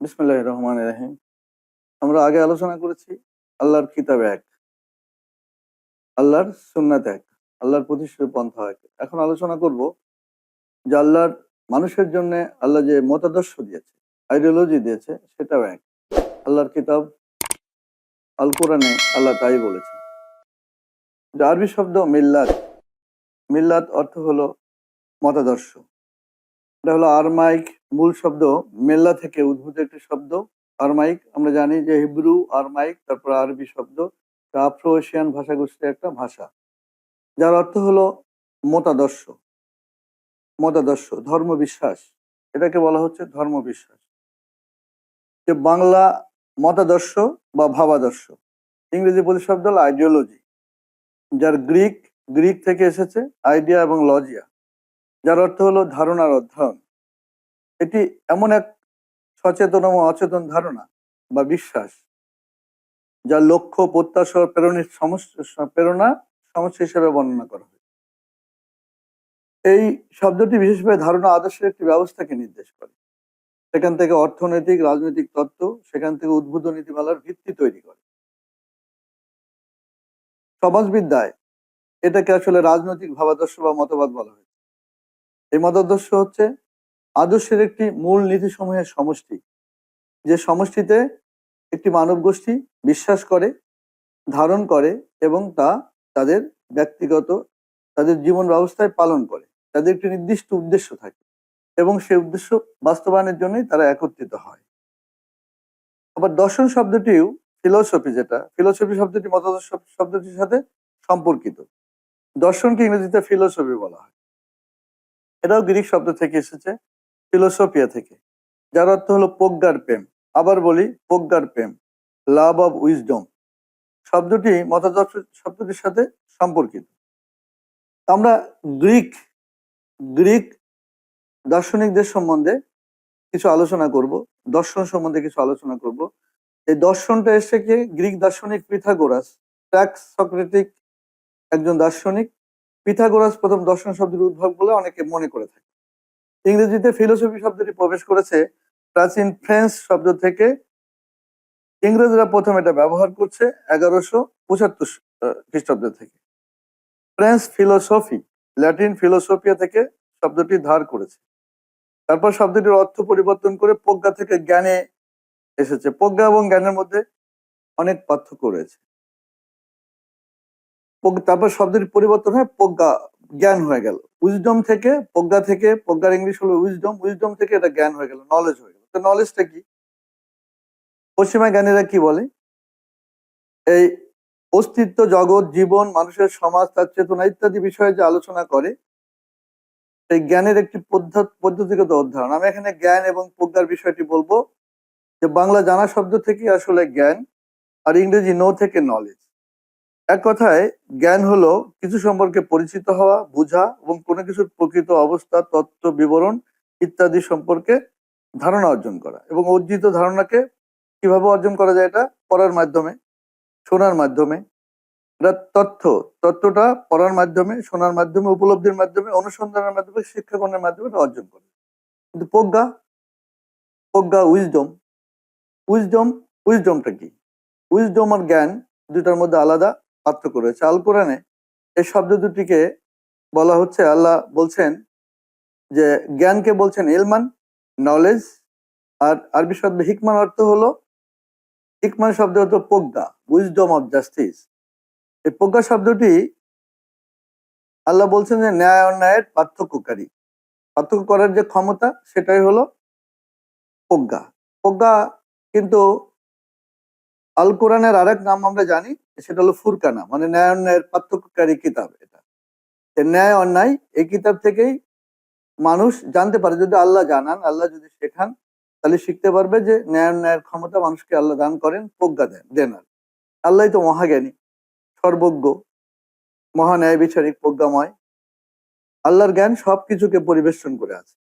বিসমুল্লাহ রহমান রাহিম। আমরা আগে আলোচনা করেছি, আল্লাহর কিতাব এক, আল্লাহর সুন্নাত এক, আল্লাহর প্রতিষ্ঠিত পন্থা এক। এখন আলোচনা করব যে আল্লাহর মানুষের জন্য আল্লাহ যে মতাদর্শ দিয়েছে আইডিওলজি দিয়েছে, সেটাও এক। আল্লাহর কিতাব আল কোরআনে আল্লাহ তাই বলেছেন। যে আরবি শব্দ মিল্লাত মিল্লাত অর্থ হলো মতাদর্শ। এটা হলো আরমাইক মূল শব্দ মেল্লা থেকে উদ্ভূত একটি শব্দ, আরমাইক। আমরা জানি যে হিব্রু, আরমাইক, তারপর আরবি শব্দ। আফ্রো এশিয়ান ভাষাগোষ্ঠীর একটা ভাষা, যার অর্থ হলো মতাদর্শ মতাদর্শ ধর্ম বিশ্বাস এটাকে বলা হচ্ছে ধর্ম বিশ্বাস যে বাংলা মতাদর্শ বা ভাবাদর্শ, ইংরেজি প্রতিশব্দ হলো আইডিওলজি যার গ্রিক গ্রিক থেকে এসেছে আইডিয়া এবং লজিয়া যার অর্থ হলো ধারণার অধ্যয়ন। এটি এমন এক সচেতন ও অচেতন ধারণা বা বিশ্বাস যার লক্ষ্য, প্রত্যাশা প্রেরণের সমস্যা প্রেরণা সমস্যা হিসেবে বর্ণনা করা হয়। এই শব্দটি বিশেষভাবে ধারণা আদর্শের একটি ব্যবস্থাকে নির্দেশ করে। সেখান থেকে অর্থনৈতিক, রাজনৈতিক তত্ত্ব সেখান থেকে উদ্ভূত নীতিমালার ভিত্তি তৈরি করে। সমাজবিদ্যায় এটাকে আসলে রাজনৈতিক ভাবাদর্শ বা মতবাদ বলা হয়। এই মতাদর্শ হচ্ছে আদর্শের একটি মূল নীতিসমূহের সমষ্টি। যে সমষ্টিতে একটি মানব গোষ্ঠী বিশ্বাস করে, ধারণ করে এবং তা তাদের ব্যক্তিগত, তাদের জীবন ব্যবস্থায় পালন করে। তাদের একটি নির্দিষ্ট উদ্দেশ্য থাকে এবং সেই উদ্দেশ্য বাস্তবায়নের জন্যই তারা একত্রিত হয়। আবার দর্শন শব্দটিও ফিলোসফি যেটা ফিলোসফি শব্দটি মতাদর্শ শব্দটির সাথে সম্পর্কিত। দর্শনকে ইংরেজিতে ফিলোসফি বলা হয়। এটাও গ্রিক শব্দ থেকে এসেছে। ফিলোসফিয়া থেকে, যার অর্থ হলো প্রজ্ঞার প্রেম। আবার বলি, প্রজ্ঞার প্রেম লাভ অব উইজডম শব্দটি মতাদর্শ, শব্দটির সাথে সম্পর্কিত। আমরা গ্রিক গ্রিক দার্শনিকদের সম্বন্ধে কিছু আলোচনা করব, দর্শন সম্বন্ধে কিছু আলোচনা করব। এই দর্শনটা এসে কি গ্রিক দার্শনিক পিথাগোরাস ট্যাক্স সক্রেটিক একজন দার্শনিক, পিথাগোরাস প্রথম দর্শন শব্দের উদ্ভব বলে অনেকে মনে করে থাকে। ইংরেজিতে ফিলোসফি শব্দটি প্রবেশ করেছে, প্রাচীন ফ্রেঞ্চ শব্দ থেকে ইংরেজরা প্রথম এটা ব্যবহার করছে এগারোশো পঁচাত্তর খ্রিস্টাব্দ থেকে। ফ্রেঞ্চ ফিলোসফি ল্যাটিন ফিলোসফিয়া থেকে শব্দটি ধার করেছে। তারপর শব্দটির অর্থ পরিবর্তন করে প্রজ্ঞা থেকে জ্ঞানে এসেছে। প্রজ্ঞা এবং জ্ঞানের মধ্যে অনেক পার্থক্য রয়েছে। তারপর শব্দটির পরিবর্তন হয় প্রজ্ঞা, জ্ঞান হয়ে গেল। উইজডম থেকে প্রজ্ঞা থেকে প্রজ্ঞার ইংলিশ হলো উইজডম উইজডম থেকে এটা জ্ঞান হয়ে গেল নলেজ হয়ে গেল। তো নলেজটা কি? পশ্চিমা জ্ঞানীরা কি বলে? এই অস্তিত্ব, জগৎ, জীবন, মানুষের সমাজ, তার চেতনা ইত্যাদি বিষয়ে যে আলোচনা করে, সেই জ্ঞানের একটি পদ্ধতিগত অধ্যয়ন। আমি এখানে জ্ঞান এবং প্রজ্ঞার বিষয়টি বলব যে বাংলা জানা শব্দ থেকে আসলে জ্ঞান, আর ইংরেজি নো থেকে নলেজ এক কথায়, জ্ঞান হলো কিছু সম্পর্কে পরিচিত হওয়া, বোঝা এবং কোনো কিছুর প্রকৃত অবস্থা, তত্ত্ব, বিবরণ ইত্যাদি সম্পর্কে ধারণা অর্জন করা এবং অর্জিত ধারণাকে কীভাবে অর্জন করা যায় এটা পড়ার মাধ্যমে, শোনার মাধ্যমে। এটা তথ্য তথ্যটা পড়ার মাধ্যমে, শোনার মাধ্যমে, উপলব্ধির মাধ্যমে, অনুসন্ধানের মাধ্যমে শিক্ষাগণের মাধ্যমে অর্জন করে কিন্তু প্রজ্ঞা প্রজ্ঞা উইজডম উইজডম উইজডমটা কি? উইজডম আর জ্ঞান দুটার মধ্যে আলাদা। পার্থক্য রয়েছে। আল কোরআনে এই শব্দ দুটিকে বলা হচ্ছে, আল্লাহ বলছেন যে জ্ঞানকে বলছেন এলমান নলেজ আর আরবি শব্দ হিকমান অর্থ হলো হিকমান শব্দ হতো প্রজ্ঞা উইজডম অফ জাস্টিস এই প্রজ্ঞা শব্দটি আল্লাহ বলছেন যে ন্যায় অন্যায়ের পার্থক্যকারী। পার্থক্য করার যে ক্ষমতা, সেটাই হলো প্রজ্ঞা। প্রজ্ঞা কিন্তু আল কোরআনের আরেক নাম আমরা জানি সেটা হলো ফুরকানা মানে ন্যায় অন্যায়ের পার্থক্যকারী কিতাব এটা। ন্যায় অন্যায়, এই কিতাব থেকেই মানুষ জানতে পারে, যদি আল্লাহ জানান, আল্লাহ যদি শেখান, তাহলে শিখতে পারবে যে ন্যায় অন্যায়ের ক্ষমতা মানুষকে আল্লাহ দান করেন, প্রজ্ঞা দেন দেন আর আল্লাহ তো মহাজ্ঞানী, সর্বজ্ঞ মহা ন্যায় বিচারিক, প্রজ্ঞাময়। আল্লাহর জ্ঞান সবকিছুকে পরিবেশন করে আছে।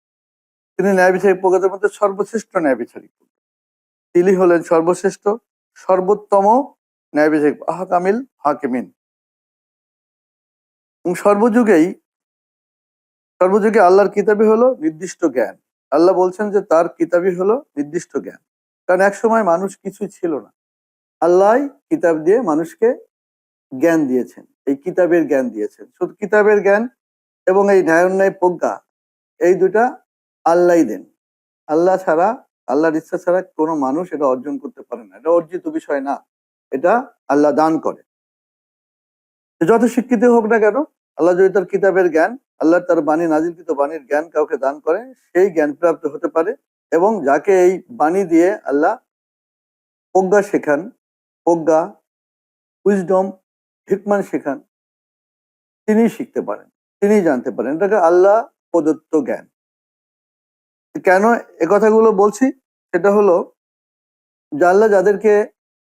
তিনি ন্যায় বিচারিক প্রজ্ঞাদের মধ্যে সর্বশ্রেষ্ঠ ন্যায় বিচারিক তিনি হলেন সর্বশ্রেষ্ঠ, সর্বোত্তম ন্যায় বিচারিক আহাকামিল হাকিমিন। সর্বযুগেই, সর্বযুগে আল্লাহর কিতাবই হলো নির্দিষ্ট জ্ঞান। আল্লাহ বলছেন যে তার কিতাবই হলো নির্দিষ্ট জ্ঞান। কারণ এক সময় মানুষ কিছুই ছিল না। আল্লাহ কিতাব দিয়ে মানুষকে জ্ঞান দিয়েছেন। এই কিতাবের জ্ঞান দিয়েছেন। শুধু কিতাবের জ্ঞান এবং এই ন্যায় প্রজ্ঞা, এই দুটা আল্লাহ দেন। আল্লাহ ছাড়া, আল্লাহর ইচ্ছা ছাড়া কোনো মানুষ এটা অর্জন করতে পারে না। এটা অর্জিত বিষয় না। এটা আল্লাহ দান করে। যত শিক্ষিত হোক না কেন, আল্লাহ যদি তার কিতাবের জ্ঞান, আল্লাহ তার বাণী, নাজিলকৃত বাণীর জ্ঞান কাউকে দান করে, সেই জ্ঞান প্রাপ্ত হতে পারে এবং যাকে এই বাণী দিয়ে আল্লাহ প্রজ্ঞা শেখান, প্রজ্ঞা উইজডম হিকমান শেখান তিনি শিখতে পারেন তিনি জানতে পারেন। এটাকে আল্লাহ প্রদত্ত জ্ঞান। কেন এ কথাগুলো বলছি? সেটা হলো যে আল্লাহ যাদেরকে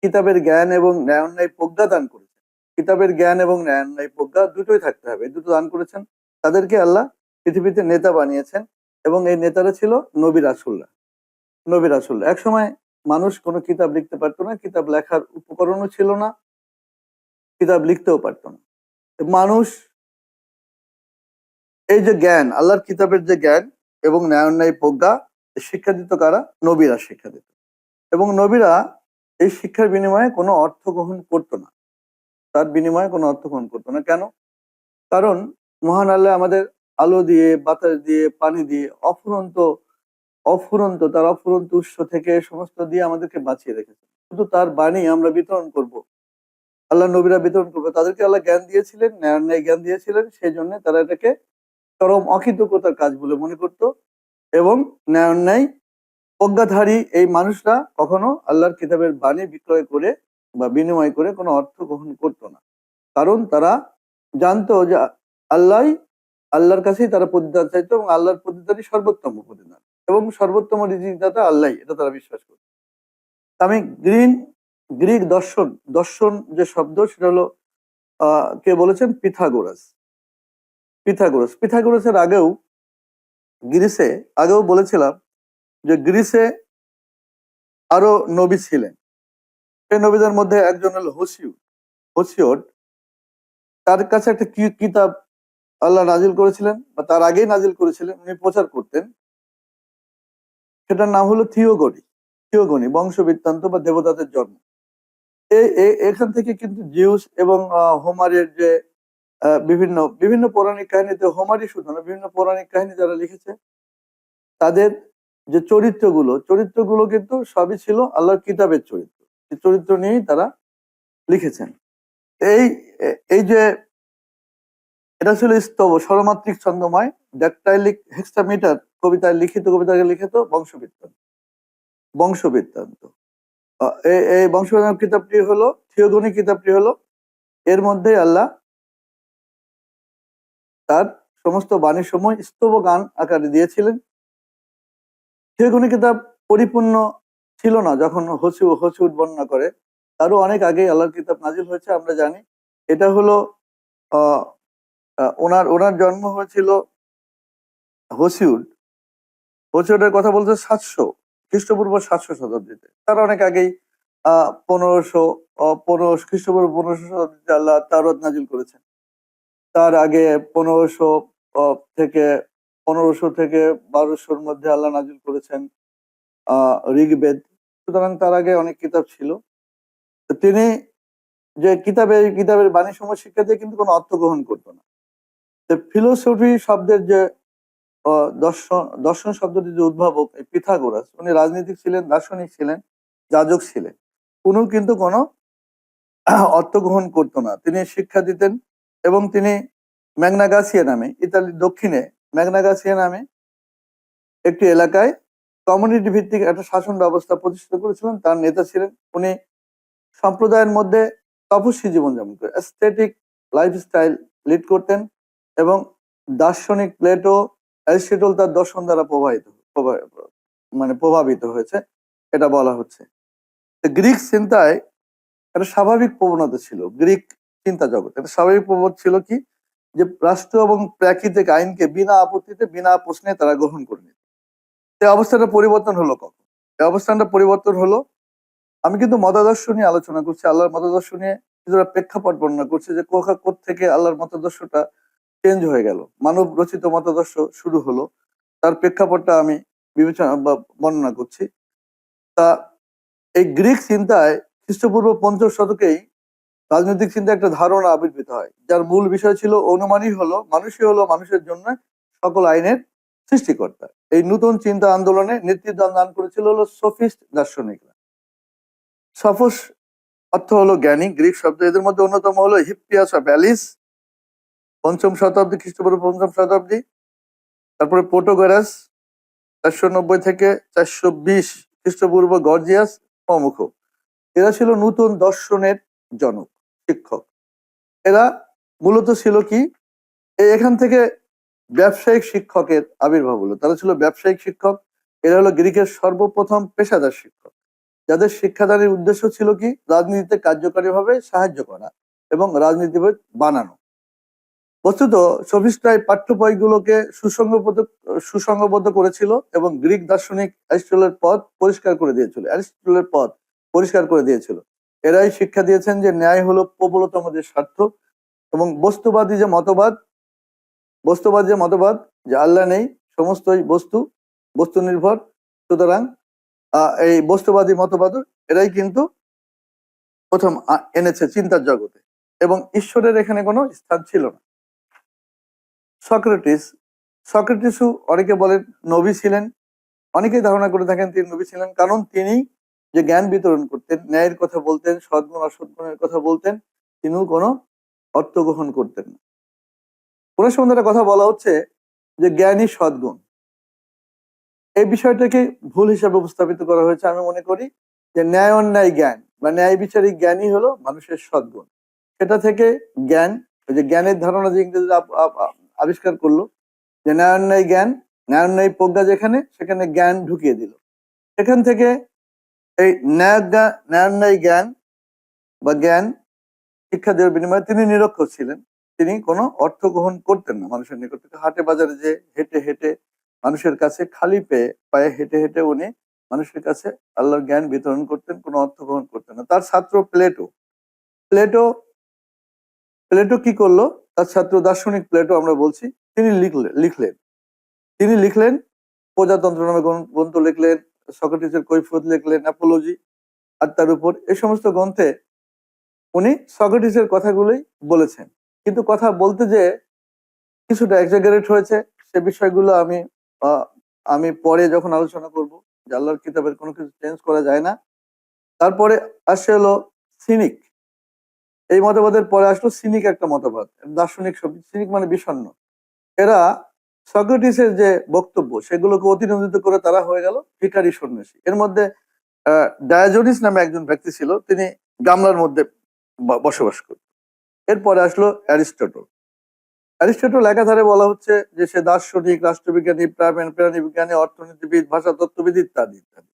কিতাবের জ্ঞান এবং ন্যায় প্রজ্ঞা দান করেছেন। কিতাবের জ্ঞান এবং ন্যায় প্রজ্ঞা দুটোই থাকতে হবে। দুটো দান করেছেন। তাদেরকে আল্লাহ পৃথিবীতে নেতা বানিয়েছেন এবং এই নেতারা ছিল নবী রাসুল্লাহ নবী রাসুল্লাহ এক সময় মানুষ কোনো কিতাব লিখতে পারতো না, কিতাব লেখার উপকরণও ছিল না, কিতাব লিখতেও পারতো না। মানুষ এই যে জ্ঞান, আল্লাহর কিতাবের যে জ্ঞান এবং ন্যায় প্রজ্ঞা শিক্ষা দিত কারা? নবীরা শিক্ষা দিত। এবং নবীরা এই শিক্ষার বিনিময়ে কোনো অর্থ গ্রহণ করতো না। তার বিনিময়ে কোনো অর্থ গ্রহণ করতো না। কেন? কারণ মহান আল্লাহ আমাদের আলো দিয়ে, বাতাস দিয়ে, পানি দিয়ে অফুরন্ত অফুরন্ত, তার অফুরন্ত উৎস থেকে সমস্ত দিয়ে আমাদেরকে বাঁচিয়ে রেখেছে শুধু তার বাণী আমরা বিতরণ করব। আল্লাহ নবীরা বিতরণ করবে। তাদেরকে আল্লাহ জ্ঞান দিয়েছিলেন, ন্যায় ন্যায় জ্ঞান দিয়েছিলেন সেই জন্য তারা এটাকে চরম অকৃতজ্ঞতার কাজ বলে মনে করত এবং ন্যায় প্রজ্ঞাধারী এই মানুষরা কখনো আল্লাহর কিতাবের বাণী বিক্রয় করে বা বিনিময় করে কোনো অর্থ গ্রহণ করতো না। কারণ তারা জানতো যে আল্লাহ আল্লাহর কাছেই তারা প্রতিদান চাইতো এবং আল্লাহর প্রতিদানই সর্বোত্তম প্রতিদান এবং সর্বোত্তম রিজিকদাতা আল্লাহ এটা তারা বিশ্বাস করত। আমি গ্রিন, গ্রিক দর্শন দর্শন যে শব্দ সেটা হলো কে বলেছেন? পিথাগোরাস। পিথাগোরাস। পিথাগোরাসের আগেও, গ্রিসে আগেও বলেছিলাম যে গ্রিসে আরও নবী ছিলেন। সেই নবীদের মধ্যে একজন হল হোসিউড হোসিওড তার কাছে একটা কি- কিতাব আল্লাহ নাজিল করেছিলেন বা তার আগেই নাজিল করেছিলেন, উনি প্রচার করতেন। সেটার নাম হলো থিওগনি থিওগনি, বংশবৃত্তান্ত বা দেবতাদের জন্ম। এই এখান থেকে কিন্তু জিউস এবং হোমারের যে বিভিন্ন বিভিন্ন পৌরাণিক কাহিনীতে হোমারই শুধু না বিভিন্ন পৌরাণিক কাহিনী যারা লিখেছে, তাদের যে চরিত্রগুলো চরিত্রগুলো কিন্তু সবই ছিল আল্লাহর কিতাবের চরিত্র। এই চরিত্র নিয়েই তারা লিখেছেন। এই এই যে এটা ছিল স্তব, স্বরমাত্রিক ছন্দময়, ড্যাকটাইলিক হেক্সামিটার কবিতায় লিখিত, কবিতাকে লিখিত বংশবৃত্তান্ত। বংশবৃত্তান্ত। এই- বংশবৃত্তান্ত কিতাবটি হলো, থিওগনি কিতাবটি হলো, এর মধ্যে আল্লাহ তার সমস্ত বাণীর সময় স্তব গান আকারে দিয়েছিলেন। থিওগনি কিতাব পরিপূর্ণ ছিল না যখন হসু হসুদ বর্ণনা করে। তারও অনেক আগে আল্লাহর কিতাব নাজিল হয়েছে, আমরা জানি। এটা হলো ওনার ওনার জন্ম হয়েছিল হসিউড হসিউডের কথা বলতে সাতশো, খ্রিস্টপূর্ব সাতশো শতাব্দীতে। তার অনেক আগেই আহ পনেরোশো পনেরোশো খ্রিস্টপূর্ব পনেরোশো শতাব্দীতে আল্লাহ তারত নাজিল করেছেন। তার আগে পনেরোশো থেকে পনেরোশো থেকে বারোশোর মধ্যে আল্লাহ নাজিল করেছেন ঋগ্বেদ। সুতরাং তার আগে অনেক কিতাব ছিল। তিনি যে কিতাবে, কিতাবের বাণী সময় শিক্ষা দিয়ে কিন্তু কোনো অর্থ গ্রহণ করতো না। ফিলোসফি শব্দের যে দর্শন দর্শন শব্দটি যে উদ্ভাবক, এই পিথাগোরাস, উনি রাজনীতিক ছিলেন, দার্শনিক ছিলেন, যাজক ছিলেন। উনিও কিন্তু কোনো অর্থ গ্রহণ করতো না। তিনি শিক্ষা দিতেন এবং তিনি ম্যাগনাগাসিয়া নামে, ইতালির দক্ষিণে ম্যাগনাগাসিয়া নামে। একটি এলাকায় কমিউনিটি ভিত্তিক একটা শাসন ব্যবস্থা প্রতিষ্ঠিত করেছিলেন। তার নেতা ছিলেন। উনি সম্প্রদায়ের মধ্যে তপস্বী জীবনযাপন করে অ্যাস্থেটিক লাইফস্টাইল লিড করতেন এবং দার্শনিক প্লেটো অ্যারিস্টটল তার দর্শন দ্বারা প্রভাবিত, প্রভা- মানে প্রভাবিত হয়েছে, এটা বলা হচ্ছে। গ্রিক চিন্তায় একটা স্বাভাবিক প্রবণতা ছিল, গ্রিক চিন্তা জগৎ। একটা স্বাভাবিক প্রবণতা ছিল কি? যে রাষ্ট্র এবং প্রাকৃতিক আইনকে বিনা আপত্তিতে, বিনা প্রশ্নে তারা গ্রহণ করে নিত এই অবস্থাটা পরিবর্তন হলো কখন? এই অবস্থানটা পরিবর্তন হলো, আমি কিন্তু মতাদর্শ নিয়ে আলোচনা করছি, আল্লাহর মতাদর্শ নিয়ে কিছুটা প্রেক্ষাপট বর্ণনা করছে যে কোথা থেকে আল্লাহর মতাদর্শটা চেঞ্জ হয়ে গেল। মানব রচিত মতাদর্শ শুরু হলো, তার প্রেক্ষাপটটা আমি বিবেচনা বা বর্ণনা করছি। তা এই গ্রিক চিন্তায় খ্রিস্টপূর্ব পঞ্চম শতকেই রাজনৈতিক চিন্তা একটা ধারণা আবির্ভূত হয়, যার মূল বিষয় ছিল অনুমানই হলো, মানুষই হলো মানুষের জন্য সকল আইনের সৃষ্টিকর্তা। এই নতুন চিন্তা আন্দোলনে নেতৃত্ব দান করেছিল হলো সোফিস্ট দার্শনিকরা। সফস অর্থ হলো জ্ঞানী, গ্রিক শব্দ এদের মধ্যে অন্যতম হলো হিপিয়াস অফ অ্যালিস, পঞ্চম শতাব্দী খ্রিস্টপূর্ব পঞ্চম শতাব্দী, তারপরে পোটোগেরাস, চারশো নব্বই থেকে চারশো বিশ খ্রিস্টপূর্ব গর্জিয়াস প্রমুখ। এরা ছিল নতুন দর্শনের জনক। শিক্ষক। এরা মূলত ছিল কি? এখান থেকে ব্যবসায়িক শিক্ষকের আবির্ভাব হলো। তারা ছিল ব্যবসায়িক শিক্ষক, এরা হলো গ্রিকের সর্বপ্রথম পেশাদার শিক্ষক। যাদের শিক্ষাদানের উদ্দেশ্য ছিল কি? রাজনীতিতে কার্যকরীভাবে সাহায্য করা এবং রাজনীতিবিদ বানানো। বস্তুত সফিস্টরাই পাঠ্য বইগুলোকে সুসংগবদ্ধ সুসংগবদ্ধ করেছিল এবং গ্রিক দার্শনিক অ্যারিস্টলের পথ পরিষ্কার করে দিয়েছিল। অ্যারিস্টলের পথ পরিষ্কার করে দিয়েছিল। এরাই শিক্ষা দিয়েছেন যে ন্যায় হলো প্রবলতমদের স্বার্থ এবং বস্তুবাদী যে মতবাদ। বস্তুবাদী যে মতবাদ, যে আল্লাহ নেই, সমস্তই বস্তু বস্তু নির্ভর। সুতরাং এই বস্তুবাদী মতবাদ, এরাই কিন্তু প্রথম এনেছে চিন্তার জগতে এবং ঈশ্বরের এখানে কোনো স্থান ছিল না। সক্রেটিস, সক্রেটিসও অনেকে বলেন নবী ছিলেন, অনেকেই ধারণা করে থাকেন তিনি নবী ছিলেন, কারণ তিনি যে জ্ঞান বিতরণ করতেন, ন্যায়ের কথা বলতেন সদ্গুণ অসদ্গুণের কথা বলতেন, তিনিও কোনো অর্থ গ্রহণ করতেন না। কোন সম্বন্ধে কথা বলা হচ্ছে যে জ্ঞানই সদ্গুণ এই বিষয়টাকে ভুল হিসাবে উপস্থাপিত করা হয়েছে আমি মনে করি যে ন্যায় অন্যায় জ্ঞান বা ন্যায় বিচারিক জ্ঞানই হলো মানুষের সদ্গুণ সেটা থেকে জ্ঞান, ওই যে জ্ঞানের ধারণা যে আপ- আবিষ্কার করল, যে ন্যায় অন্যায় জ্ঞান, ন্যায় অন্যায় প্রজ্ঞা যেখানে, সেখানে জ্ঞান ঢুকিয়ে দিল। সেখান থেকে এই ন্যায় ন্যায় জ্ঞান বা জ্ঞান শিক্ষা দেওয়ার বিনিময়ে তিনি নিরক্ষর ছিলেন। তিনি কোনো অর্থ গ্রহণ করতেন না মানুষের নিকট থেকে। হাটে বাজারে যে হেঁটে হেঁটে মানুষের কাছে খালি পেয়ে, পায়ে হেঁটে হেঁটে উনি মানুষের কাছে আল্লাহর জ্ঞান বিতরণ করতেন, কোনো অর্থ গ্রহণ করতেন না। তার ছাত্র প্লেটো। প্লেটো প্লেটো কি করল? তার ছাত্র দার্শনিক প্লেটো আমরা বলছি, তিনি লিখলেন লিখলেন। তিনি লিখলেন, প্রজাতন্ত্র নামে গ্রন্থ লিখলেন সক্রেটিসের কৈফিয়ত লিখলেন অ্যাপোলজি আর তার উপর এই সমস্ত গ্রন্থে উনি সক্রেটিসের কথাগুলোই বলেছেন। কিন্তু কথা বলতে যে কিছুটা এক্সাগারেট হয়েছে, সে বিষয়গুলো আমি আমি পরে যখন আলোচনা করব, যে আল্লাহর কিতাবের কোনো কিছু চেঞ্জ করা যায় না। তারপরে আসে হলো সিনিক। এই মতবাদের পরে আসলো সিনিক একটা মতবাদ, দার্শনিক শব্দ, সিনিক মানে বিষণ্ণ। এরা সক্রেটিসের যে বক্তব্য, সেগুলোকে অতিরঞ্জিত করে তারা হয়ে গেল ভিকারি সন্ন্যাসী। এর মধ্যে ডায়াজনিস নামে একজন ব্যক্তি ছিল, তিনি গামলার মধ্যে বসবাস করত এরপরে আসলো অ্যারিস্টটল। অ্যারিস্টটল একাধারে বলা হচ্ছে যে সে দার্শনিক, রাষ্ট্রবিজ্ঞানী প্রাণ প্রাণী বিজ্ঞানী অর্থনীতিবিদ ভাষা তত্ত্ববিদ ইত্যাদি ইত্যাদি।